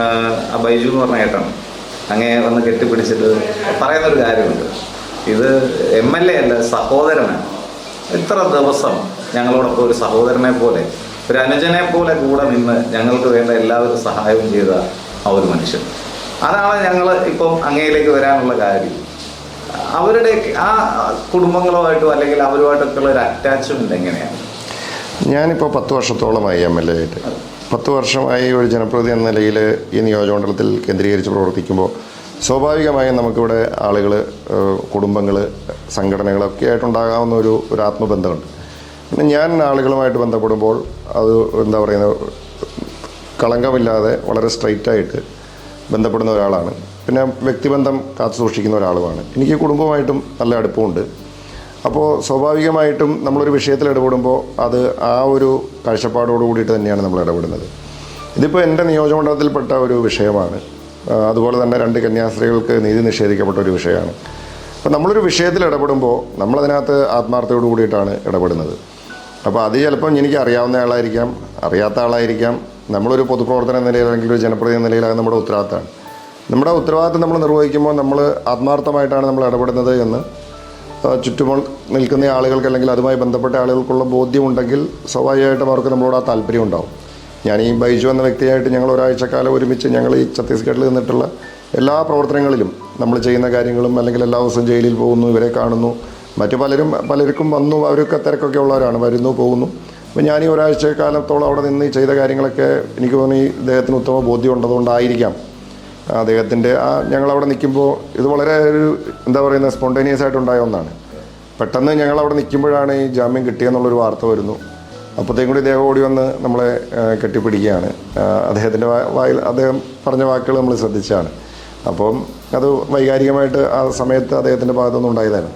ആ ബൈജു എന്ന് പറഞ്ഞ ഏട്ടാണ് അങ്ങേ വന്ന് കെട്ടിപ്പിടിച്ചിട്ട് പറയുന്നൊരു കാര്യമുണ്ട്. ഇത് എം എൽ എ അല്ല സഹോദരനാണ്. ഇത്ര ദിവസം ഞങ്ങളോടൊപ്പം ഒരു സഹോദരനെ പോലെ ഒരു അനുജനെ പോലെ കൂടെ നിന്ന് ഞങ്ങൾക്ക് വേണ്ട എല്ലാവരും സഹായവും ചെയ്ത ആ ഒരു മനുഷ്യൻ. അതാണ് ഞങ്ങൾ ഇപ്പം അങ്ങയിലേക്ക് വരാനുള്ള കാര്യം. അവരുടെ ആ കുടുംബങ്ങളുമായിട്ടും അല്ലെങ്കിൽ അവരുമായിട്ടൊക്കെ ഉള്ള ഒരു അറ്റാച്ച്മെന്റ് എങ്ങനെയാണ്? ഞാനിപ്പോൾ പത്ത് വർഷത്തോളമായി എം എൽ എ ആയിട്ട്. പത്ത് വർഷമായി ഒരു ജനപ്രതിനിധി എന്ന നിലയിൽ ഈ നിയോജകമണ്ഡലത്തിൽ കേന്ദ്രീകരിച്ച് പ്രവർത്തിക്കുമ്പോൾ സ്വാഭാവികമായും നമുക്കിവിടെ ആളുകൾ കുടുംബങ്ങൾ സംഘടനകളൊക്കെ ആയിട്ടുണ്ടാകാവുന്ന ഒരു ഒരു ആത്മബന്ധമുണ്ട്. പിന്നെ ഞാൻ ആളുകളുമായിട്ട് ബന്ധപ്പെടുമ്പോൾ അത് എന്താ പറയുന്നത് കളങ്കമില്ലാതെ വളരെ സ്ട്രൈറ്റായിട്ട് ബന്ധപ്പെടുന്ന ഒരാളാണ്. പിന്നെ വ്യക്തിബന്ധം കാത്തു സൂക്ഷിക്കുന്ന ഒരാളുമാണ്. എനിക്ക് കുടുംബമായിട്ടും നല്ല അടുപ്പമുണ്ട്. അപ്പോൾ സ്വാഭാവികമായിട്ടും നമ്മളൊരു വിഷയത്തിൽ ഇടപെടുമ്പോൾ അത് ആ ഒരു കാഴ്ചപ്പാടോട് കൂടിയിട്ട് തന്നെയാണ് നമ്മൾ ഇടപെടുന്നത്. ഇതിപ്പോൾ എന്റെ നിയോജകമണ്ഡലത്തിൽപ്പെട്ട ഒരു വിഷയമാണ്. അതുപോലെ തന്നെ രണ്ട് കന്യാസ്ത്രീകൾക്ക് നീതി നിഷേധിക്കപ്പെട്ട ഒരു വിഷയമാണ്. അപ്പോൾ നമ്മളൊരു വിഷയത്തിൽ ഇടപെടുമ്പോൾ നമ്മളതിനകത്ത് ആത്മാർത്ഥയോട് കൂടിയിട്ടാണ് ഇടപെടുന്നത്. അപ്പോൾ അത് ചിലപ്പം എനിക്ക് അറിയാവുന്ന ആളായിരിക്കാം അറിയാത്ത ആളായിരിക്കാം. നമ്മളൊരു പൊതുപ്രവർത്തന നിലയിൽ അല്ലെങ്കിൽ ഒരു ജനപ്രതിനിധി നിലയിലാകും നമ്മുടെ ഉത്തരവാദിത്തമാണ്. നമ്മുടെ ഉത്തരവാദിത്തം നമ്മൾ നിർവഹിക്കുമ്പോൾ നമ്മൾ ആത്മാർത്ഥമായിട്ടാണ് നമ്മൾ ഇടപെടുന്നത് എന്ന് ആ, നിൽക്കുന്ന ആളുകൾക്ക് അല്ലെങ്കിൽ അതുമായി ബന്ധപ്പെട്ട ആളുകൾക്കുള്ള ബോധ്യമുണ്ടെങ്കിൽ സ്വാഭാവികമായിട്ടും അവർക്ക് നമ്മളോട് ആ താല്പര്യം ഉണ്ടാവും ഞാൻ ഈ ബൈജു എന്ന വ്യക്തിയായിട്ട് ഞങ്ങൾ ഒരാഴ്ചക്കാലം ഒരുമിച്ച് ഞങ്ങൾ ഈ ഛത്തീസ്ഗഡിൽ നിന്നിട്ടുള്ള എല്ലാ പ്രവർത്തനങ്ങളിലും നമ്മൾ ചെയ്യുന്ന കാര്യങ്ങളും അല്ലെങ്കിൽ എല്ലാ ദിവസവും ജയിലിൽ പോകുന്നു ഇവരെ കാണുന്നു. മറ്റു പലരും പലർക്കും വന്നു അവരൊക്കെ തിരക്കൊക്കെ ഉള്ളവരാണ് വരുന്നു പോകുന്നു. അപ്പോൾ ഞാൻ ഈ ഒരാഴ്ചക്കാലത്തോളം അവിടെ നിന്ന് ചെയ്ത കാര്യങ്ങളൊക്കെ എനിക്ക് തോന്നി ഇദ്ദേഹത്തിന് ഉത്തമ ബോധ്യം ഉണ്ടതുകൊണ്ടായിരിക്കാം അദ്ദേഹത്തിന്റെ ആ ഞങ്ങളവിടെ നിൽക്കുമ്പോൾ ഇത് വളരെ ഒരു എന്താ പറയുന്നത് സ്പോണ്ടേനിയസ് ആയിട്ടുണ്ടായ ഒന്നാണ്. പെട്ടെന്ന് ഞങ്ങളവിടെ നിൽക്കുമ്പോഴാണ് ഈ ജാമ്യം കിട്ടിയെന്നുള്ളൊരു വാർത്ത വരുന്നു. അപ്പോഴത്തേക്കും കൂടി ഇദ്ദേഹം ഓടി വന്ന് നമ്മളെ കെട്ടിപ്പിടിക്കുകയാണ്. അദ്ദേഹത്തിന്റെ വായിൽ അദ്ദേഹം പറഞ്ഞ വാക്കുകൾ നമ്മൾ ശ്രദ്ധിച്ചാണ് അപ്പം അത് വൈകാരികമായിട്ട് ആ സമയത്ത് അദ്ദേഹത്തിന്റെ ഭാഗത്തൊന്നും ഉണ്ടായതാണ്